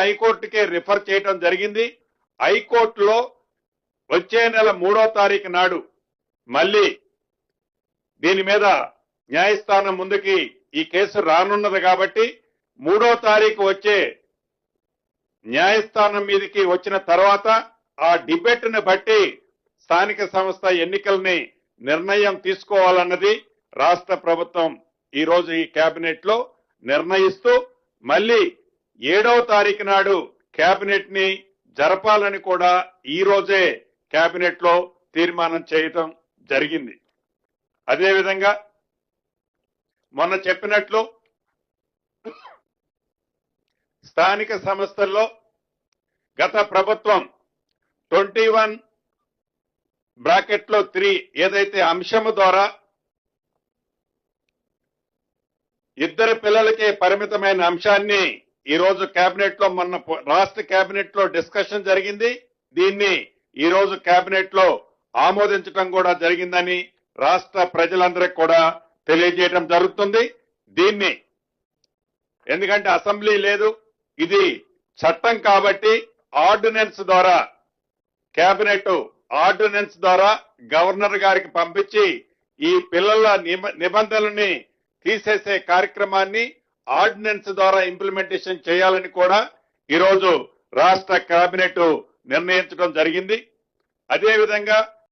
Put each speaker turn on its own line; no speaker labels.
హైకోర్టుకే refer చేయడం జరిగింది. హైకోర్టులో వచ్చే నెల మూడో తారీఖు నాడు మళ్ళీ దీని మీద న్యాయస్థానం ముందుకి ఈ కేసు రానున్నది కాబట్టి మూడో తారీఖు వచ్చే న్యాయస్థానం మీదకి వచ్చిన తర్వాత ఆ డిబేట్ని బట్టి స్థానిక సంస్థ ఎన్నికల్ని నిర్ణయం తీసుకోవాలన్నది రాష్ట్ర ప్రభుత్వం ఈ రోజు ఈ కేబినెట్లో నిర్ణయిస్తూ మళ్ళీ ఏడవ తారీఖు నాడు కేబినెట్ని జరపాలని కూడా ఈ రోజే కేబినెట్లో తీర్మానం చేయటం జరిగింది. అదేవిధంగా మొన్న చెప్పినట్లు స్థానిక సంస్థల్లో గత ప్రభుత్వం ట్వంటీ వన్ బ్రాకెట్లో త్రీ ఏదైతే అంశము ద్వారా ఇద్దరు పిల్లలకే పరిమితమైన అంశాన్ని ఈ రోజు కేబినెట్లో మొన్న రాష్ట్ర కేబినెట్లో డిస్కషన్ జరిగింది. దీన్ని ఈ రోజు కేబినెట్లో ఆమోదించడం కూడా జరిగిందని రాష్ట్ర ప్రజలందరికీ కూడా తెలియజేయడం జరుగుతుంది. దీన్ని ఎందుకంటే అసెంబ్లీ లేదు. ఇది చట్టం కాబట్టి ఆర్డినెన్స్ ద్వారా కేబినెట్ ఆర్డినెన్స్ ద్వారా గవర్నర్ గారికి పంపించి ఈ పిల్లల నిబంధనల్ని తీసేసే కార్యక్రమాన్ని ఆర్డినెన్స్ ద్వారా ఇంప్లిమెంటేషన్ చేయాలని కూడా ఈరోజు రాష్ట్ర కేబినెట్ నిర్ణయించడం జరిగింది. అదేవిధంగా